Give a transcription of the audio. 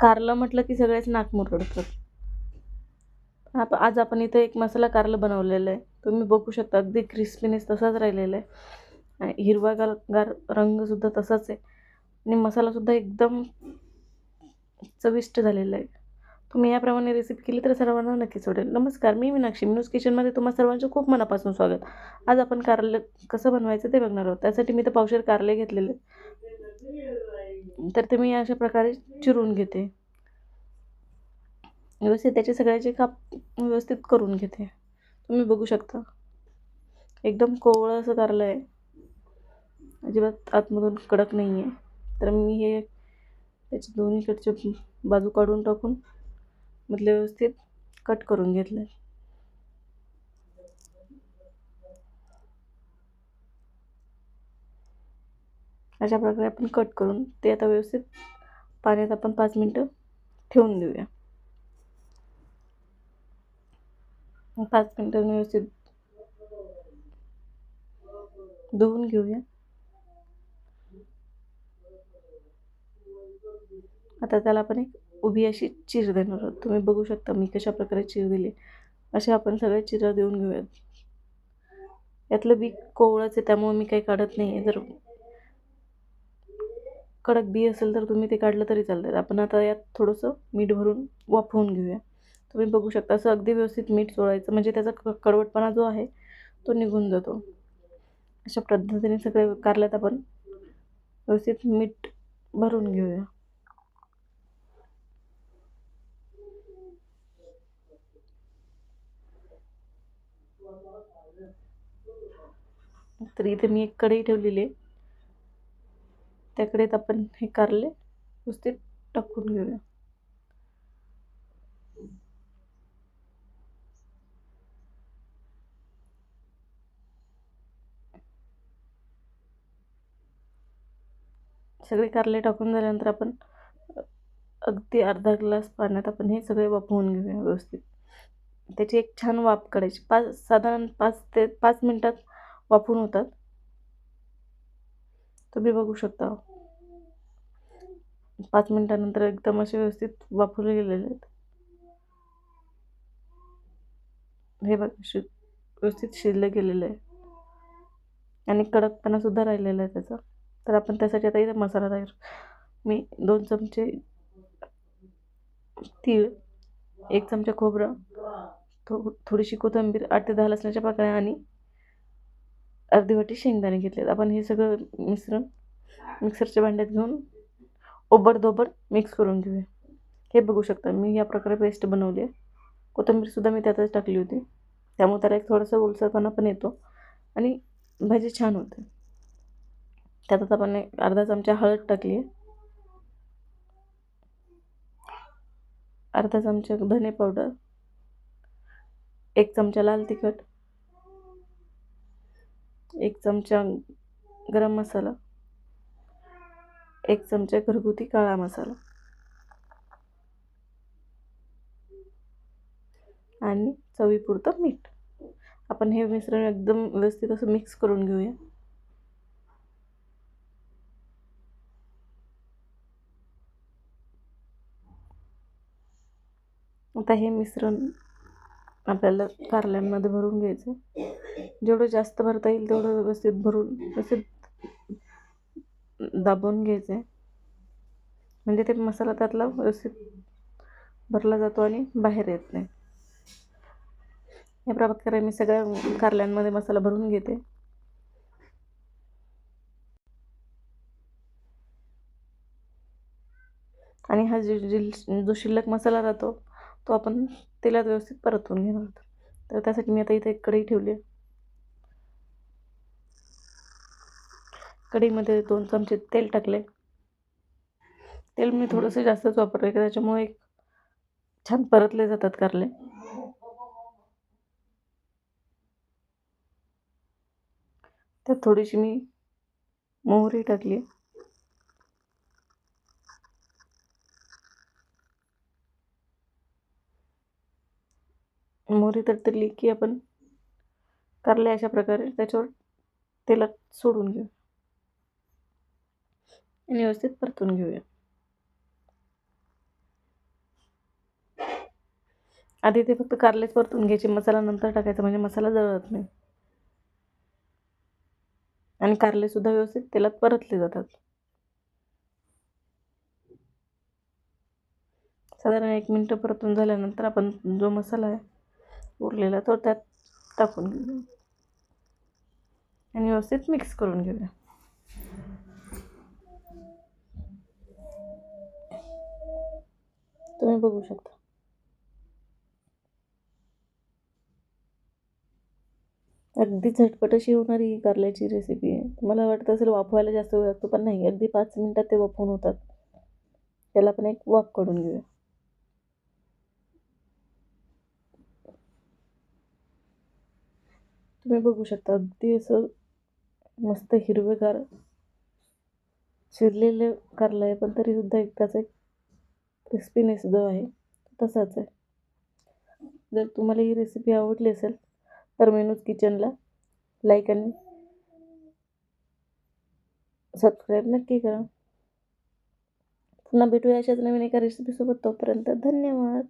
कारलं म्हटलं की सगळेच नाक मुरडतात. आप आज आपण इथं एक मसाला कारलं बनवलेलं आहे. तुम्ही बघू शकता अगदी क्रिस्पीनेस तसाच राहिलेला आहे. आणि हिरवागार गार रंगसुद्धा तसाच आहे. आणि मसालासुद्धा एकदम चविष्ट झालेला आहे. तुम्ही याप्रमाणे रेसिपी केली तर सर्वांना नक्कीच आवडेल. नमस्कार मी मीनाक्षी. मिनूस किचनमध्ये तुम्हा सर्वांचं खूप मनापासून स्वागत. आज आपण कारलं कसं बनवायचं ते बघणार आहोत. त्यासाठी मी तर पावशेर कारले घेतलेले तर ते मी अशा प्रकारे चिरून घेते. व्यवस्थित त्याचे सगळ्याचे काप व्यवस्थित करून घेते. तुम्ही बघू शकता. एकदम कोवळं असं कारलं आहे अजिबात आतमधून कडक नाही आहे तर मी हे त्याचे दोन्हीकडचे बाजू काढून टाकून मधले व्यवस्थित कट करून घेतलं अशा प्रकारे आपण कट करून ते आता व्यवस्थित पाण्यात आपण पाच मिनटं ठेवून देऊया. पाच मिनटं व्यवस्थित धुवून घेऊया. आता त्याला आपण एक उभी अशी चीर देणार आहोत. तुम्ही बघू शकता मी कशा प्रकारे चीर दिली. असे आपण सगळे चिरा देऊन घेऊयात. यातलं बी कोवळंच आहे त्यामुळे मी काही काढत नाही आहे जर कडक बी असेल तर तुम्ही ते काढलं तरी चालतं आपण आता यात थोडंसं मीठ भरून वाफवून घेऊया. तुम्ही बघू शकता असं अगदी व्यवस्थित मीठ चोळायचं म्हणजे त्याचा क कडवटपणा जो आहे तो निघून जातो. अशा पद्धतीने सगळे कारल्यात आपण व्यवस्थित मीठ भरून घेऊया. तर इथे मी एक कढई ठेवलेली आहे. त्याकडे आपण हे कारले व्यवस्थित टाकून घेऊया. सगळे कारले टाकून झाल्यानंतर आपण अगदी अर्धा ग्लास पाण्यात आपण हे सगळे वाफवून घेऊया व्यवस्थित. त्याची एक छान वाफ काढायची. पाच साधारण पाच ते पाच मिनटात वाफून होतात. तुम्ही बघू शकता. पाच मिनटानंतर एकदम असे व्यवस्थित वापरले गेलेले आहेत. हे बघ शि व्यवस्थित शिजलं गेलेलं आहे आणि कडकपणासुद्धा राहिलेला आहे त्याचा. तर आपण त्यासाठी आता इथे मसाला तयार मी दोन चमचे तीळ एक चमचा खोबरं थो थोडीशी कोथिंबीर आठ ते दहा लसणाच्या पाकळ्या आणि अर्धी वाटी शेंगदाणे घेतलेत. आपण हे सगळं मिश्रण मिक्सरच्या भांड्यात घेऊन ओबडधोबड मिक्स करून घेऊया. हे बघू शकता मी या प्रकारे पेस्ट बनवली आहे. कोथिंबीरसुद्धा मी त्यातच टाकली होती. त्यामुळे त्याला एक थोडंसं ओलसरपणा पण येतो आणि भाजी छान होते. त्यातच आपण एक अर्धा चमचा हळद टाकली आहे. अर्धा चमचा धने पावडर एक चमचा लाल तिखट एक चमचा गरम मसाला एक चमचा घरगुती काळा मसाला आणि चवीपुरतं मीठ. आपण हे मिश्रण एकदम व्यवस्थित असं मिक्स करून घेऊया. आता हे मिश्रण आपल्याला कारल्यांमध्ये भरून घ्यायचं जेवढं जास्त भरता येईल तेवढं व्यवस्थित भरून व्यवस्थित दाबून घ्यायचं आहे म्हणजे ते मसाला त्यातला व्यवस्थित भरला जातो आणि बाहेर येत नाही. या प्रकारे मी सगळ्या कारल्यांमध्ये मसाला भरून घेते. आणि हा जे जो शिल्लक मसाला राहतो तो आपण तेलात व्यवस्थित परतवून घेणार तर त्यासाठी मी आता इथे एक कढई ठेवली आहे. कढीमध्ये दोन चमचे तेल टाकले तेल मी थोडंसं जास्तच वापरले की त्याच्यामुळे एक छान परतले जातात कारले. त्यात थोडीशी मी मोहरी टाकली मोहरी तडतडली की आपण कारले अशा प्रकारे त्याच्यावर तेलात सोडून घेऊ. आणि व्यवस्थित परतून घेऊया आधी ते फक्त कारलेच परतून घ्यायचे मसाला नंतर टाकायचा म्हणजे मसाला जळत नाही आणि कारलेसुद्धा व्यवस्थित तेलात परतले जातात साधारण एक मिनटं परतून झाल्यानंतर आपण जो मसाला आहे उरलेला तो त्यात टाकून घेऊया आणि व्यवस्थित मिक्स करून घेऊया तुम्ही बघू शकता. अगदी झटपट अशी होणारी ही कारल्याची रेसिपी आहे. मला वाटत असेल वाफवायला जास्त वेळ लागतो पण नाही. अगदी पाच मिनिटात ते वाफवून होतात. त्याला पण एक वाफ काढून घेऊया. तुम्ही बघू शकता अगदी असं मस्त हिरवेगार चिरलेले कारलं आहे पण तरीसुद्धा एक त्याचा एक क्रिस्पीनेस जो आहे तसाच आहे. जर तुम्हाला ही रेसिपी आवडली असेल तर मेनूज किचनला लाईक आणि सबस्क्राईब नक्की करा. पुन्हा भेटूया अशाच नवीन एका रेसिपीसोबत तोपर्यंत धन्यवाद.